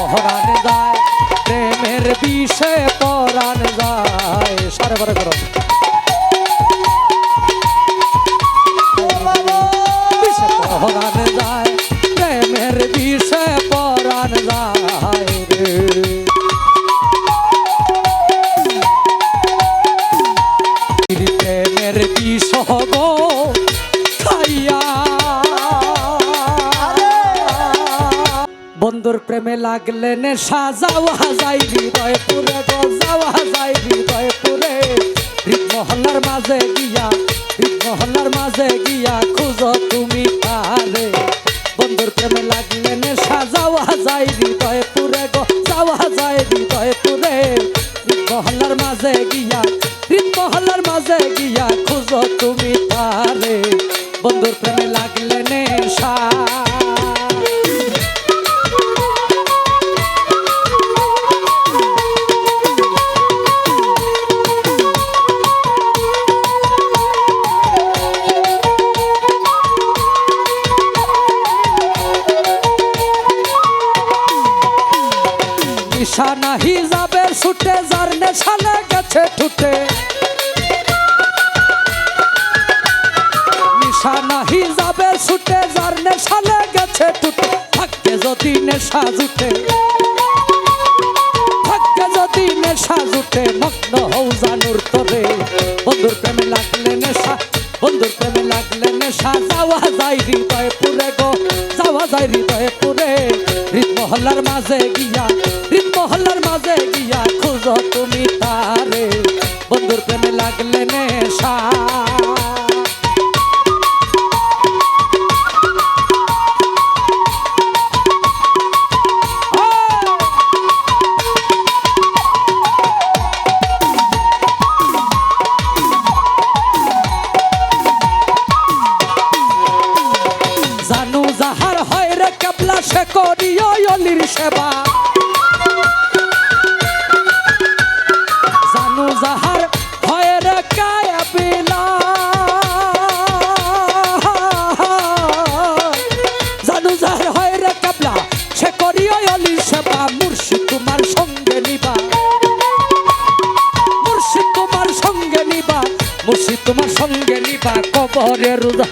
পহরান বন্ধুর প্রেমে লাগলে যাওয়া হৃদ মহল্লার মাঝে গিয়া মহল্লার মাঝে গিয়া খুঁজো তুমি পারে বন্ধুর প্রেমে লাগলে নে সাজাওয়া যাই হৃদয় পুরে গো যাওয়া যায় হৃদয় পুরে হৃদ মহল্লার মাঝে গিয়া মহল্লার মাঝে গিয়া খুঁজো তুমি পারে বন্ধুর নিশানা হিজাবের ছুটে যার নেশালে গেছে ঠুটে ভাগ্যে যদি নেশা জুটে। ভাগ্যে যদি নেশা জুটে, মগ্ন হও জানুর তরে। বন্ধুর প্রেমে লাগলে নেশা, বন্ধুর প্রেমে লাগলে নেশা। যাওয়া যায় হৃদয় পুরে গো, যাওয়া যায় হৃদয় পুরে। হৃদ মহল্লার মাঝে গিয়া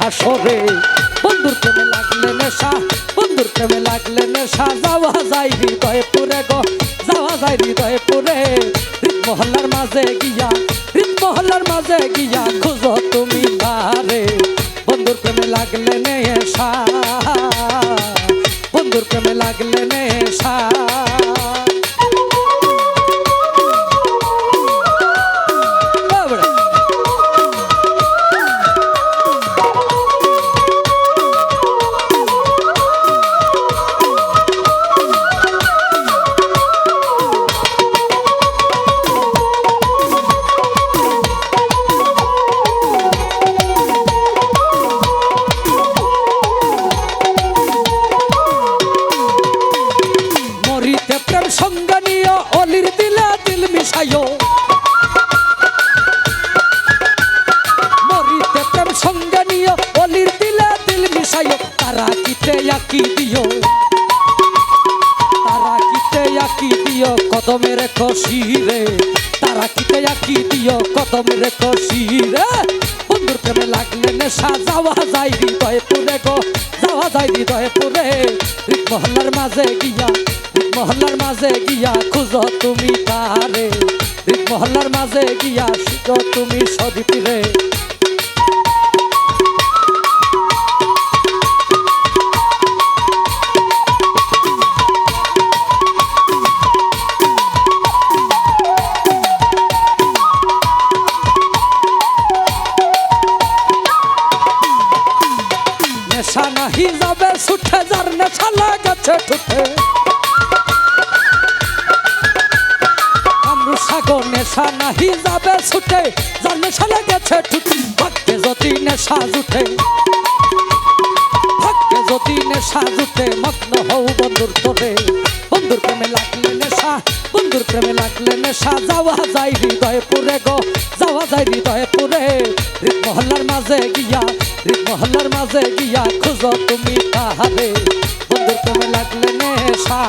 হাসরে বন্ধুর প্রেমে লাগলে নেশা, বন্ধুর প্রেমে লাগলে নেশা। যাওয়া যায় হৃদয়ে পুরে গো, যাওয়া যায় হৃদয়ে পুরে মহল্লার মাঝে গিয়া মহল্লার মাঝে গিয়া খুঁজো তুমি পারে বন্ধুর প্রেমে লাগলে নেশা, বন্ধুর প্রেমে লাগলে নেশা। কদমের কষিরে, তারা কিতে কি দিও কদমের কষিরে। বন্ধুর প্রেমে লাগলে নেশা, যাওয়া যায় হৃদয় পুরে গো, যাওয়া যায় হৃদয় পুরে মহল্লার মাঝে গিয়া মহল্লার মাঝে গিয়া খুঁজো তুমি তারে মহল্লার মাঝে গিয়া শিখো তুমি সদীপিরে নেশা যার নেশা লেগেছে ঠুঠে ভাগ্যে যদি নেশা জুটে ভাগ্যে যদি নেশা জুটে, মগ্ন হও বন্ধুর তোরে। বন্ধুর প্রেমে লাগলে নেশা, বন্ধুর প্রেমে লাগলে নেশা। যাওয়া যায় হৃদয়ে পুরে গো, যাওয়া যায় হৃদয়ে পুরে হৃদ মহল্লার মাঝে গিয়া মহল্লার মাঝে গিয়া খুঁজো তুমি তাহারে বন্ধুর প্রেমে লাগলে নেশা।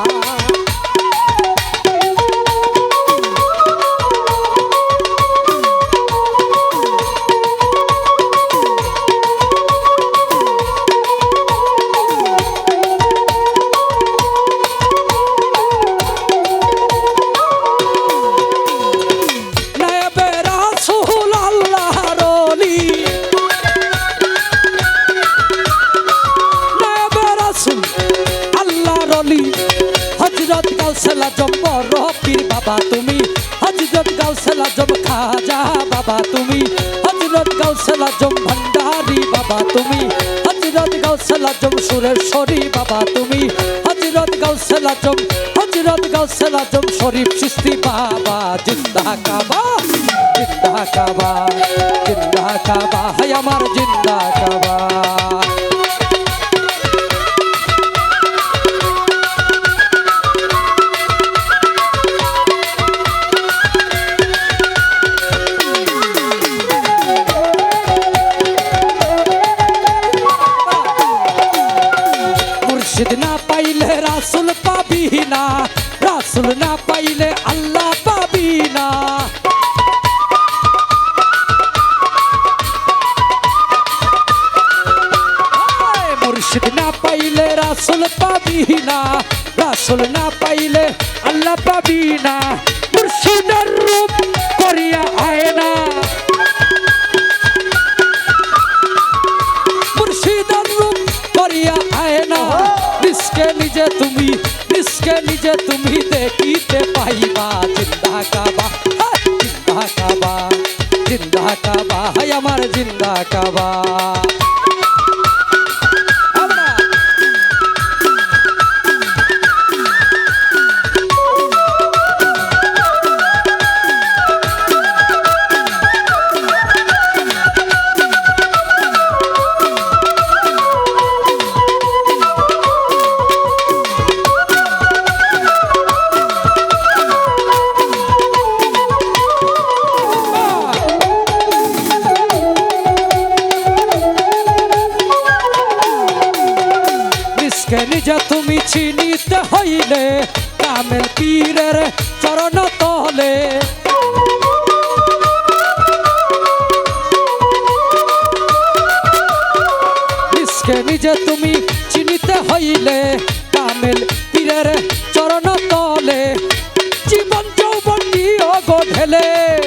গাউসেলা জম বড় পীর বাবা তুমি? বাবা তুমি। হজরত গাউসেলা জম ভণ্ডারি বাবা তুমি। হজরত গাউসেলা জম সুরেশ্বরী বাবা তুমি। হজরত গাউসেলা জম হজরত গাউসেলা জম শরীফ চিস্তি বাবা। জিন্দা কাবা জিন্দা কাবা জিন্দা কাবা। হায় আমার জিন্দা কাবা। মুর্শিদ না পাইলে রাসুল পাবি না, রাসুল না পাইলে আল্লাহ পাবি না। মুর্শিদের রূপ করিয়া আয় না। মুর্শিদার রূপ করিয়া আয় না। নিষ্কে নিজে তুমি নিষ্কে নিজে তুমি দেখিতে পাইবা, জিন্দা কাবা। জিন্দা কাবা জিন্দা কাবা। আমার জিন্দা কাবা। নিজে তুমি চিনিতে হইলে কামেল পীরের চরণ তলে। নিজে তুমি চিনিতে হইলে কামেল পীরের চরণ তলে। জীবন যৌবন নিয়ে গো ঢেলে।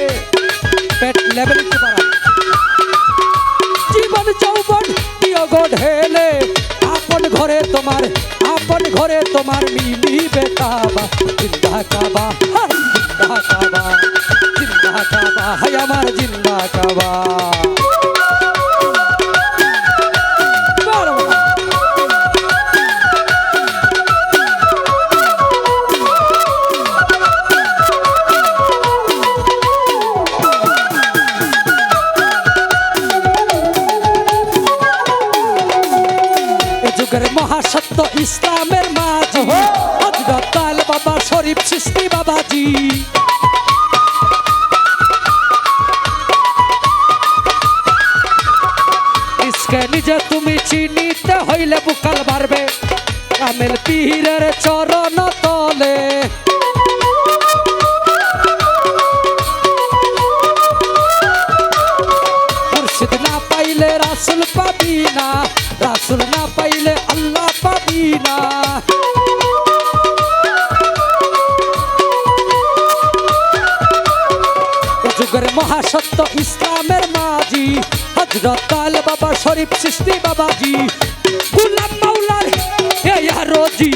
তোমার মিলিবে কাবা জিন্দা কাবা জিন্দা কাবা জিন্দা কাবা হায় আমার জিন্দা কাবা। চরণ তলে। মুর্শিদ না পাইলে রাসুল পাবি না, রাসুল না পাইলে আল্লাহ পাবি না। এ যুগের মহাসত্য ইসলামের মাঝি হজরত আল বাবা শরীফ সৃষ্টি বাবাজি। গুলাম মাওলার এয়া রোজি।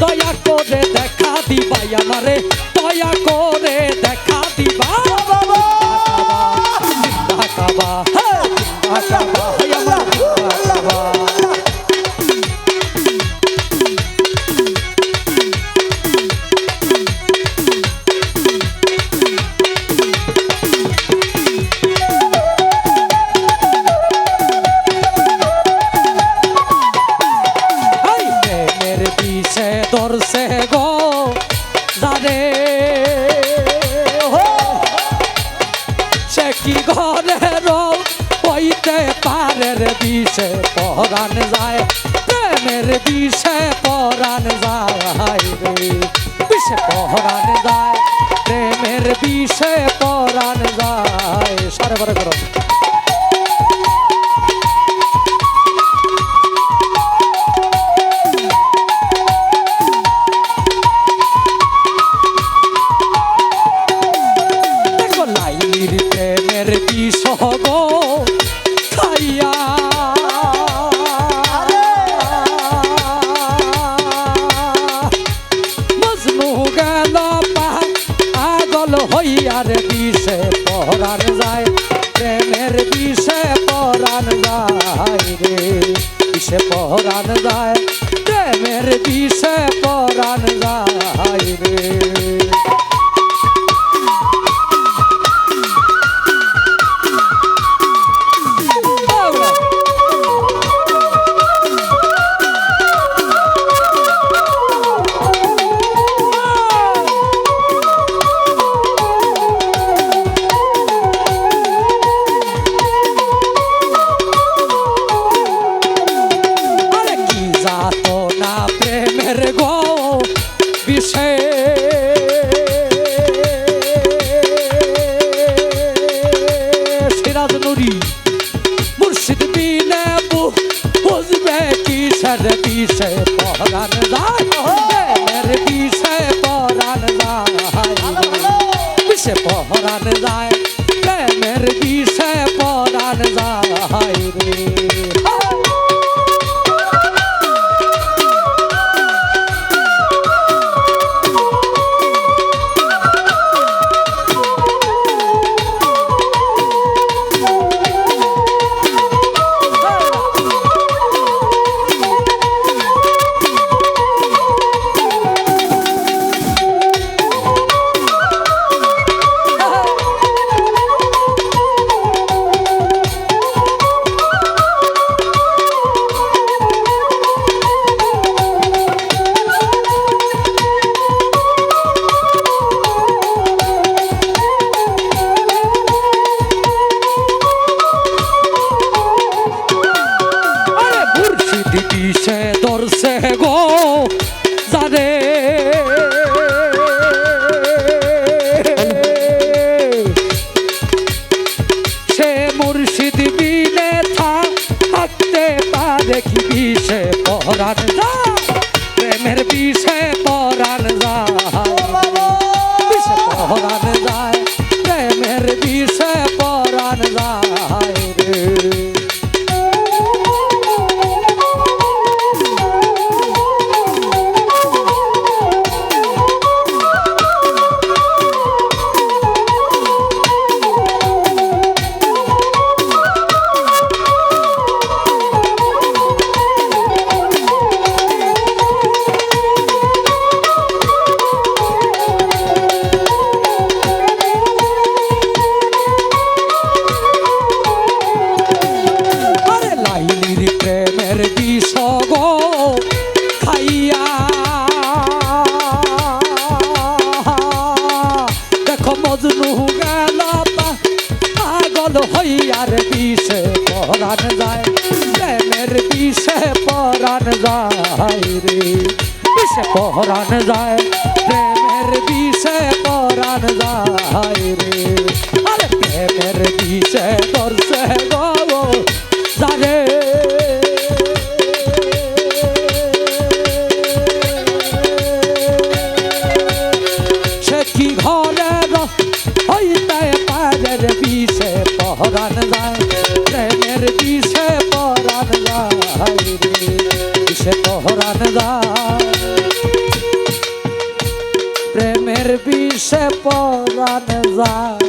দয়া করে দেখা দিবা আমারে। বিষে পহরান যায় প্রেমের বিষে পরান যায়। সারে বারে করো। পরান যায়, প্রেমের বিষে পরান যায় রে। বিষে পরান যায়, প্রেমের বিষে পরান যায় রে। মুর্শিদ বিনে বুঝবে কিসের বিষে পরাণ যায়? বিষে পরাণ যায়। বিষে পরাণ যায়, প্রেমের বিষে পরাণ যায় রে। পরাণ যায় রে বিষে পরাণ যায়, প্রেমের বিষে পরাণ যায় রে। আরে প্রেমের বিষে দর্শে গো, জানে। সে কি ঘরে হইতে পারে বিষে পরাণ যায়, প্রেমের বিষে পরাণ যায় রে। বিষে পরাণ যায় প্রেমের বিষে যায়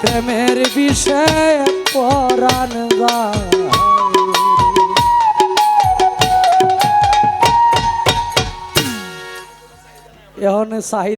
প্রেমের বিষয়ে পরাণ যায় সাহিত্য